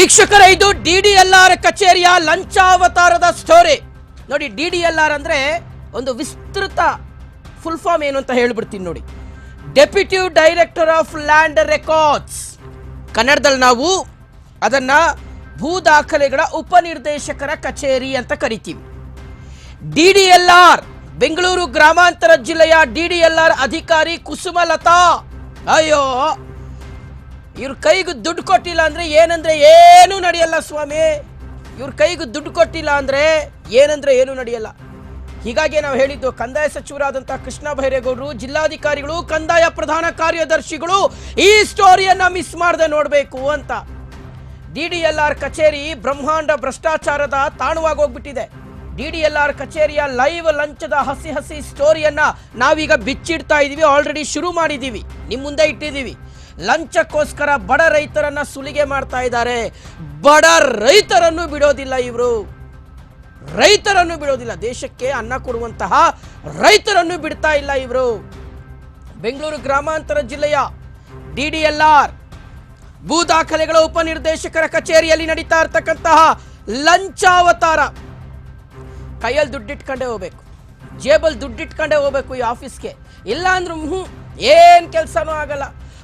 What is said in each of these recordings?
ವೀಕ್ಷಕರ ಇದು D D L R ಕಚೇರಿಯ ಲಂಚಾವತಾರದ ಸ್ಟೋರಿ ನೋಡಿ, ಡಿ ಡಿ ಎಲ್ ಆರ್ ಅಂದ್ರೆ ಒಂದು ವಿಸ್ತೃತ ಫುಲ್ ಫಾರ್ಮ್ ಏನು ಅಂತ ಹೇಳ್ಬಿಡ್ತೀನಿ ನೋಡಿ. Deputy director of land records ಕನ್ನಡದಲ್ಲಿ ನಾವು ಅದನ್ನ ಭೂ ದಾಖಲೆಗಳ ಉಪನಿರ್ದೇಶಕರ ಕಚೇರಿ ಅಂತ ಕರಿತೀವಿ. D D L R, Bengaluru ಗ್ರಾಮಾಂತರ ಜಿಲ್ಲೆಯ ಡಿ ಡಿ ಎಲ್ ಆರ್ ಅಧಿಕಾರಿ ಕುಸುಮಲತಾ. ಅಯ್ಯೋ! ಇವ್ರ ಕೈಗೆ ದುಡ್ಡು ಕೊಟ್ಟಿಲ್ಲ ಅಂದ್ರೆ ಏನಂದ್ರೆ ಏನೂ ನಡೆಯಲ್ಲ ಸ್ವಾಮಿ. ಇವ್ರ ಕೈಗೆ ದುಡ್ಡು ಕೊಟ್ಟಿಲ್ಲ ಅಂದ್ರೆ ಏನಂದ್ರೆ ಏನೂ ನಡೆಯಲ್ಲ. ಹೀಗಾಗಿ ನಾವು ಹೇಳಿದ್ದು ಕಂದಾಯ ಸಚಿವರಾದಂತಹ ಕೃಷ್ಣ ಬೈರೇಗೌಡರು, ಜಿಲ್ಲಾಧಿಕಾರಿಗಳು, ಕಂದಾಯ ಪ್ರಧಾನ ಕಾರ್ಯದರ್ಶಿಗಳು ಈ ಸ್ಟೋರಿಯನ್ನ ಮಿಸ್ ಮಾಡದೆ ನೋಡಬೇಕು ಅಂತ. ಡಿ ಡಿ ಎಲ್ ಆರ್ ಕಚೇರಿ ಬ್ರಹ್ಮಾಂಡ ಭ್ರಷ್ಟಾಚಾರದ ತಾಣವಾಗಿ ಹೋಗ್ಬಿಟ್ಟಿದೆ. ಡಿ ಡಿ ಎಲ್ ಆರ್ ಕಚೇರಿಯ ಲೈವ್ ಲಂಚದ ಹಸಿ ಹಸಿ ಸ್ಟೋರಿಯನ್ನ ನಾವೀಗ ಬಿಚ್ಚಿಡ್ತಾ ಇದೀವಿ ಆಲ್ರೆಡಿ ಶುರು ಮಾಡಿದೀವಿ. ನಿಮ್ಮ ಮುಂದೆ ಇಟ್ಟಿದ್ದೀವಿ ಲಂಚಕ್ಕೋಸ್ಕರ ಬಡ ರೈತರನ್ನ ಸುಲಿಗೆ ಮಾಡ್ತಾ ಇದ್ದಾರೆ. ಬಡ ರೈತರನ್ನು ಬಿಡೋದಿಲ್ಲ ಇವರು. ರೈತರನ್ನು ಬಿಡೋದಿಲ್ಲ. ದೇಶಕ್ಕೆ ಅನ್ನ ಕೊಡುವಂತಹ ರೈತರನ್ನು ಬಿಡ್ತಾ ಇಲ್ಲ ಇವರು. ಬೆಂಗಳೂರು ಗ್ರಾಮಾಂತರ ಜಿಲ್ಲೆಯ ಡಿ ಡಿ ಎಲ್ ಆರ್ ಭೂ ದಾಖಲೆಗಳ ಉಪನಿರ್ದೇಶಕರ ಕಚೇರಿಯಲ್ಲಿ ನಡೀತಾ ಇರ್ತಕ್ಕಂತಹ ಲಂಚಾವತಾರ. ಕೈಯಲ್ಲಿ ದುಡ್ಡಿಟ್ಕೊಂಡೇ ಹೋಗ್ಬೇಕು. ಜೇಬಲ್ ದುಡ್ಡಿಟ್ಕೊಂಡೇ ಹೋಗ್ಬೇಕು ಈ ಆಫೀಸ್ಗೆ. ಇಲ್ಲ ಅಂದ್ರೆ ಹ್ಞೂ ಏನು ಕೆಲಸನೂ ಆಗಲ್ಲ.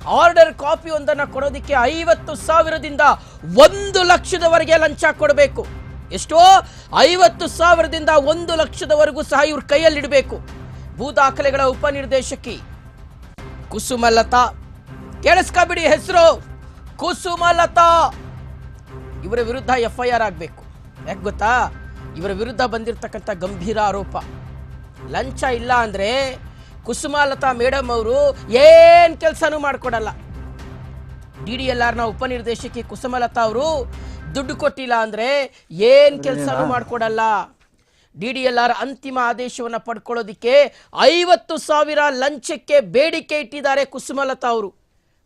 ಆರ್ಡರ್ ಕಾಪಿ ಒಂದನ್ನು ಕೊಡೋದಕ್ಕೆ ಐವತ್ತು ಸಾವಿರದಿಂದ ಒಂದು ಲಕ್ಷದವರೆಗೆ ಲಂಚ ಕೊಡಬೇಕು. ಎಷ್ಟೋ? ಐವತ್ತು ಸಾವಿರದಿಂದ ಒಂದು ಲಕ್ಷದವರೆಗೂ ಸಹ ಇವ್ರ ಕೈಯಲ್ಲಿಡಬೇಕು ಭೂ ದಾಖಲೆಗಳ ಉಪನಿರ್ದೇಶಕಿ ಕುಸುಮಲತಾ. ಕೇಳಿಸ್ಕೊಬಿಡಿ ಹೆಸರು. ಕುಸುಮಲತಾ. ಇವರ ವಿರುದ್ಧ ಎಫ್ ಐ ಆರ್ ಆಗಬೇಕು. ಯಾಕೆ ಗೊತ್ತಾ? ಇವರ ವಿರುದ್ಧ ಬಂದಿರತಕ್ಕಂಥ ಗಂಭೀರ ಆರೋಪ. ಲಂಚ ಇಲ್ಲ ಅಂದರೆ ಕುಸುಮಲತಾ ಮೇಡಮ್ ಅವರು ಏನು ಕೆಲಸನೂ ಮಾಡಿಕೊಡಲ್ಲ. ಡಿ ಡಿ ಎಲ್ ಆರ್ನ ಉಪನಿರ್ದೇಶಕಿ ಕುಸುಮಲತಾ ಅವರು ದುಡ್ಡು ಕೊಟ್ಟಿಲ್ಲ ಅಂದರೆ ಏನು ಕೆಲಸನೂ ಮಾಡಿಕೊಡಲ್ಲ. ಡಿ ಡಿ ಎಲ್ ಆರ್ ಅಂತಿಮ ಆದೇಶವನ್ನು ಪಡ್ಕೊಳ್ಳೋದಕ್ಕೆ ಐವತ್ತು ಸಾವಿರ ಲಂಚಕ್ಕೆ ಬೇಡಿಕೆ ಇಟ್ಟಿದ್ದಾರೆ ಕುಸುಮಲತಾ ಅವರು.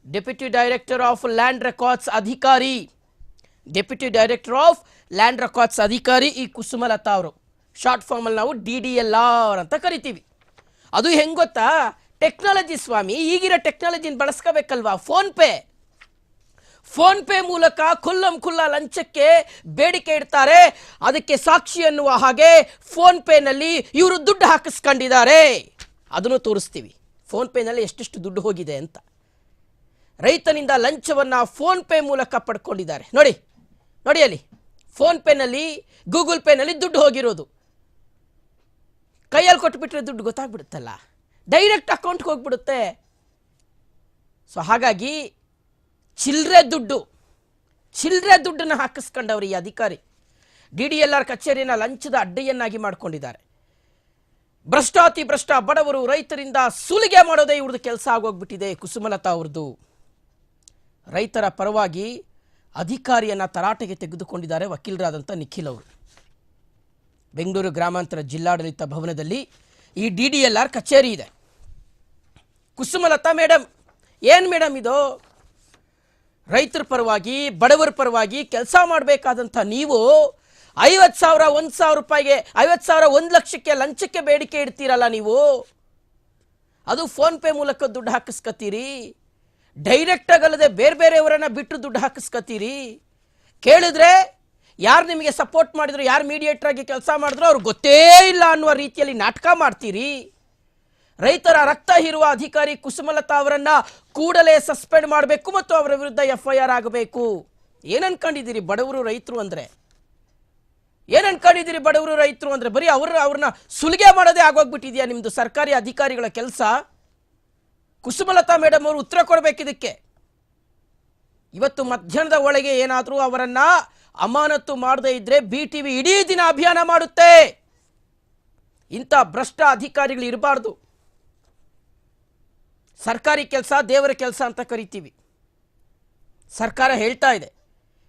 Deputy director of land records ಅಧಿಕಾರಿ. Deputy director of land records ಅಧಿಕಾರಿ ಈ ಕುಸುಮಲತಾ ಅವರು. ಶಾರ್ಟ್ ಫಾರ್ಮಲ್ಲಿ ನಾವು ಡಿ ಡಿ ಎಲ್ ಆರ್ ಅಂತ ಕರಿತೀವಿ. ಅದು ಹೆಂಗ್ ಗೊತ್ತಾ? ಟೆಕ್ನಾಲಜಿ ಸ್ವಾಮಿ, ಈಗಿರೋ ಟೆಕ್ನಾಲಜಿನ ಬಳಸ್ಕೋಬೇಕಲ್ವಾ? ಫೋನ್ಪೇ ಫೋನ್ ಪೇ ಮೂಲಕ ಖುಲ್ಲಂ ಖುಲ್ಲ ಲಂಚಕ್ಕೆ ಬೇಡಿಕೆ ಇಡ್ತಾರೆ. ಅದಕ್ಕೆ ಸಾಕ್ಷಿ ಅನ್ನುವ ಹಾಗೆ ಫೋನ್ ಪೇನಲ್ಲಿ ಇವರು ದುಡ್ಡು ಹಾಕಿಸ್ಕೊಂಡಿದ್ದಾರೆ. ಅದನ್ನು ತೋರಿಸ್ತೀವಿ. ಫೋನ್ ಪೇನಲ್ಲಿ ಎಷ್ಟೆಷ್ಟು ದುಡ್ಡು ಹೋಗಿದೆ ಅಂತ. ರೈತನಿಂದ ಲಂಚವನ್ನು ಫೋನ್ ಪೇ ಮೂಲಕ ಪಡ್ಕೊಂಡಿದ್ದಾರೆ. ನೋಡಿ ನೋಡಿ ಅಲ್ಲಿ. ಫೋನ್ ಪೇನಲ್ಲಿ ಗೂಗಲ್ ಪೇನಲ್ಲಿ ದುಡ್ಡು ಹೋಗಿರೋದು. ಕೈಯಲ್ಲಿ ಕೊಟ್ಟುಬಿಟ್ರೆ ದುಡ್ಡು ಗೊತ್ತಾಗ್ಬಿಡುತ್ತಲ್ಲ? ಡೈರೆಕ್ಟ್ ಅಕೌಂಟ್ಗೆ ಹೋಗ್ಬಿಡುತ್ತೆ. ಸೊ ಹಾಗಾಗಿ ಚಿಲ್ಲರೆ ದುಡ್ಡು ಚಿಲ್ಲರೆ ದುಡ್ಡನ್ನು ಹಾಕಿಸ್ಕೊಂಡವ್ರು ಈ ಅಧಿಕಾರಿ. ಡಿ ಡಿ ಎಲ್ ಆರ್ ಕಚೇರಿನ ಲಂಚದ ಅಡ್ಡೆಯನ್ನಾಗಿ ಮಾಡ್ಕೊಂಡಿದ್ದಾರೆ. ಭ್ರಷ್ಟಾತಿ ಭ್ರಷ್ಟ, ಬಡವರು ರೈತರಿಂದ ಸುಲಿಗೆ ಮಾಡೋದೇ ಇವ್ರದ್ದು ಕೆಲಸ ಆಗೋಗ್ಬಿಟ್ಟಿದೆ ಕುಸುಮಲತಾ ಅವ್ರದ್ದು. ರೈತರ ಪರವಾಗಿ ಅಧಿಕಾರಿಯನ್ನು ತರಾಟೆಗೆ ತೆಗೆದುಕೊಂಡಿದ್ದಾರೆ ವಕೀಲರಾದಂಥ ನಿಖಿಲ್ ಅವರು. ಬೆಂಗಳೂರು ಗ್ರಾಮಾಂತರ ಜಿಲ್ಲಾಡಳಿತ ಭವನದಲ್ಲಿ ಈ ಡಿ ಡಿ ಎಲ್ ಆರ್ ಕಚೇರಿ ಇದೆ. ಕುಸುಮಲತಾ ಮೇಡಮ್ ಏನು ಮೇಡಮ್ ಇದು? ರೈತರ ಪರವಾಗಿ, ಬಡವರ ಪರವಾಗಿ ಕೆಲಸ ಮಾಡಬೇಕಾದಂಥ ನೀವು ಐವತ್ತು ಸಾವಿರ, ಒಂದು ಸಾವಿರ ರೂಪಾಯಿಗೆ, ಐವತ್ತು ಸಾವಿರ, ಒಂದು ಲಕ್ಷಕ್ಕೆ, ಲಂಚಕ್ಕೆ ಬೇಡಿಕೆ ಇಡ್ತೀರಲ್ಲ ನೀವು? ಅದು ಫೋನ್ಪೇ ಮೂಲಕ ದುಡ್ಡು ಹಾಕಿಸ್ಕತ್ತೀರಿ? ಡೈರೆಕ್ಟಾಗಲ್ಲದೆ ಬೇರೆ ಬೇರೆಯವರನ್ನು ಬಿಟ್ಟು ದುಡ್ಡು ಹಾಕಿಸ್ಕತ್ತೀರಿ? ಕೇಳಿದ್ರೆ ಯಾರು ನಿಮಗೆ ಸಪೋರ್ಟ್ ಮಾಡಿದ್ರು, ಯಾರು ಮೀಡಿಯೇಟರ್ ಆಗಿ ಕೆಲಸ ಮಾಡಿದ್ರು ಅವ್ರಿಗೆ ಗೊತ್ತೇ ಇಲ್ಲ ಅನ್ನುವ ರೀತಿಯಲ್ಲಿ ನಾಟಕ ಮಾಡ್ತೀರಿ. ರೈತರ ರಕ್ತ ಹೀರುವ ಅಧಿಕಾರಿ ಕುಸುಮಲತಾ ಅವರನ್ನ ಕೂಡಲೇ ಸಸ್ಪೆಂಡ್ ಮಾಡಬೇಕು ಮತ್ತು ಅವರ ವಿರುದ್ಧ ಎಫ್ ಐ ಆರ್ ಆಗಬೇಕು. ಏನನ್ಕೊಂಡಿದ್ದೀರಿ ಬಡವರು ರೈತರು ಅಂದರೆ? ಏನು ಬಡವರು ರೈತರು ಅಂದರೆ? ಬರೀ ಅವರು, ಅವ್ರನ್ನ ಸುಲಿಗೆ ಮಾಡೋದೇ ಆಗೋಗ್ಬಿಟ್ಟಿದೆಯಾ ನಿಮ್ಮದು ಸರ್ಕಾರಿ ಅಧಿಕಾರಿಗಳ ಕೆಲಸ? ಕುಸುಮಲತಾ ಮೇಡಮ್ ಅವರು ಉತ್ತರ ಕೊಡಬೇಕಿದಕ್ಕೆ. ಇವತ್ತು ಮಧ್ಯಾಹ್ನದ ಒಳಗೆ ಏನಾದರೂ ಅವರನ್ನ ಅಮಾನತು ಮಾಡದೇ ಇದ್ರೆ ಬಿ ಟಿ ವಿ ಇಡೀ ದಿನ ಅಭಿಯಾನ ಮಾಡುತ್ತೆ. ಇಂಥ ಭ್ರಷ್ಟ ಅಧಿಕಾರಿಗಳು ಇರಬಾರ್ದು. ಸರ್ಕಾರಿ ಕೆಲಸ, ದೇವರ ಕೆಲಸ ಅಂತ ಕರಿತೀವಿ. ಸರ್ಕಾರ ಹೇಳ್ತಾ ಇದೆ.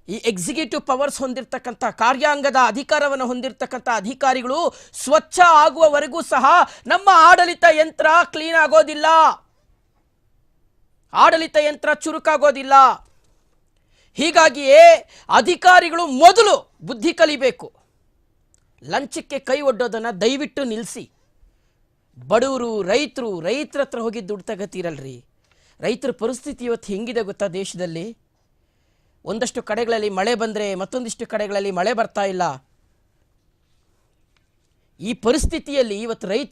ಈ ಎಕ್ಸಿಕ್ಯೂಟಿವ್ ಪವರ್ಸ್ ಹೊಂದಿರತಕ್ಕಂಥ ಕಾರ್ಯಾಂಗದ ಅಧಿಕಾರವನ್ನು ಹೊಂದಿರತಕ್ಕಂಥ ಅಧಿಕಾರಿಗಳು ಸ್ವಚ್ಛ ಆಗುವವರೆಗೂ ಸಹ ನಮ್ಮ ಆಡಳಿತ ಯಂತ್ರ ಕ್ಲೀನ್ ಆಗೋದಿಲ್ಲ. ಆಡಳಿತ ಯಂತ್ರ ಚುರುಕಾಗೋದಿಲ್ಲ. ಹೀಗಾಗಿಯೇ ಅಧಿಕಾರಿಗಳು ಮೊದಲು ಬುದ್ಧಿ ಕಲಿಬೇಕು. ಲಂಚಕ್ಕೆ ಕೈ ಒಡ್ಡೋದನ್ನು ದಯವಿಟ್ಟು ನಿಲ್ಲಿಸಿ ಬಡವರು ರೈತರು, ರೈತರ ಹತ್ರ ಹೋಗಿ ದುಡ್ಡು ತಗತೀರಲ್ರಿ. ರೈತರ ಪರಿಸ್ಥಿತಿ ಇವತ್ತು ಹೆಂಗಿದೆ ಗೊತ್ತಾ ದೇಶದಲ್ಲಿ? ಒಂದಷ್ಟು ಕಡೆಗಳಲ್ಲಿ ಮಳೆ ಬಂದರೆ ಮತ್ತೊಂದಿಷ್ಟು ಕಡೆಗಳಲ್ಲಿ ಮಳೆ ಬರ್ತಾ ಇಲ್ಲ. ಈ ಪರಿಸ್ಥಿತಿಯಲ್ಲಿ ಇವತ್ತು ರೈತರು